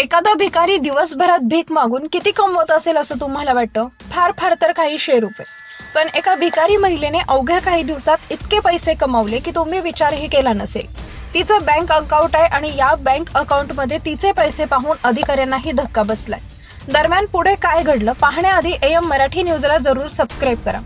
एखादा भिकारी दिवसभरात भीक मागून किती कमवत असेल असं तुम्हाला वाटतं? फार फार तर काहीशे रुपये पण एका भिकारी महिलेने अवघ्या काही दिवसात इतके पैसे कमावले की तुम्ही विचारही केला नसेल. तिचं बँक अकाउंट आहे आणि या बँक अकाउंटमध्ये तिचे पैसे पाहून अधिकाऱ्यांनाही धक्का बसलाय. दरम्यान पुढे काय घडलं पाहण्याआधी एम मराठी न्यूजला जरूर सबस्क्राईब करा.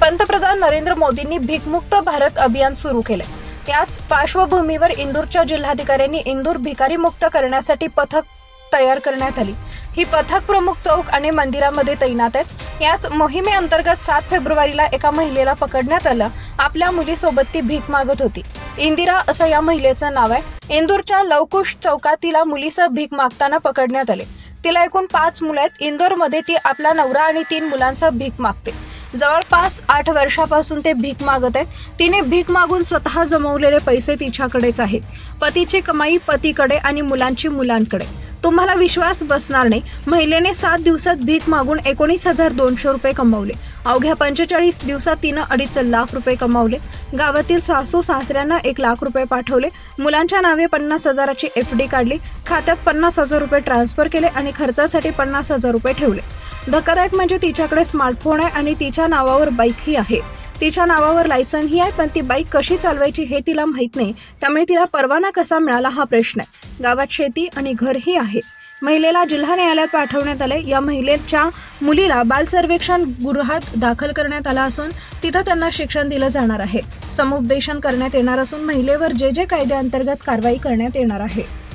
पंतप्रधान नरेंद्र मोदींनी भीकमुक्त भारत अभियान सुरू केलंय. याच पार्श्वभूमीवर इंदूरच्या जिल्हाधिकाऱ्यांनी इंदूर भिकारी मुक्त करण्यासाठी पथक तयार करण्यात आली. ही पथक प्रमुख चौक आणि मंदिरामध्ये तैनात आहेत. याच मोहिमेअंतर्गत सात फेब्रुवारीला एका महिलेला पकडण्यात आलं. आपल्या मुलीसोबत ती भीक मागत होती. इंदिरा असं या महिलेचं नाव आहे. इंदूरच्या लवकुश चौकात तिला मुलीसह भीक मागताना पकडण्यात आले. तिला एकूण पाच मुलं आहेत. इंदोरमध्ये ती आपला नवरा आणि तीन मुलांसह भीक मागते. जवळपास आठ वर्षापासून ते भीक मागत आहेत तिने भीक मागून स्वतः जमवलेले पैसे तिच्याकडेच आहेत. पतीची कमाई पतीकडे आणि मुलांची मुलांकडे. तुम्हाला विश्वास बसणार नाही. महिलेने सात दिवसात भीक मागून एकोणीस हजार दोनशे रुपये कमवले. अवघ्या पंचेचाळीस दिवसात तिनं अडीच लाख रुपये कमावले. गावातील सासू सासऱ्यांना एक लाख रुपये पाठवले. मुलांच्या नावे पन्नास हजाराची एफ डी काढली. खात्यात पन्नास हजार रुपये ट्रान्सफर केले आणि खर्चासाठी पन्नास हजार रुपये ठेवले. धक्कादायक म्हणजे तिच्याकडे स्मार्टफोन आहे आणि तिच्या नावावर बाईकही आहे. तिच्या नावावर लायसनही आहे पण ती बाईक कशी चालवायची हे तिला माहीत नाही. त्यामुळे तिला परवाना कसा मिळाला हा प्रश्न आहे. गावात शेती आणि घरही आहे. महिलेला जिल्हा न्यायालयात पाठवण्यात आले या महिलेच्या मुलीला बाल सर्वेक्षण गृहात दाखल करण्यात आला असून तिथं त्यांना शिक्षण दिलं जाणार आहे. समुपदेशन करण्यात येणार असून महिलेवर जे जे कायद्याअंतर्गत कारवाई करण्यात येणार आहे.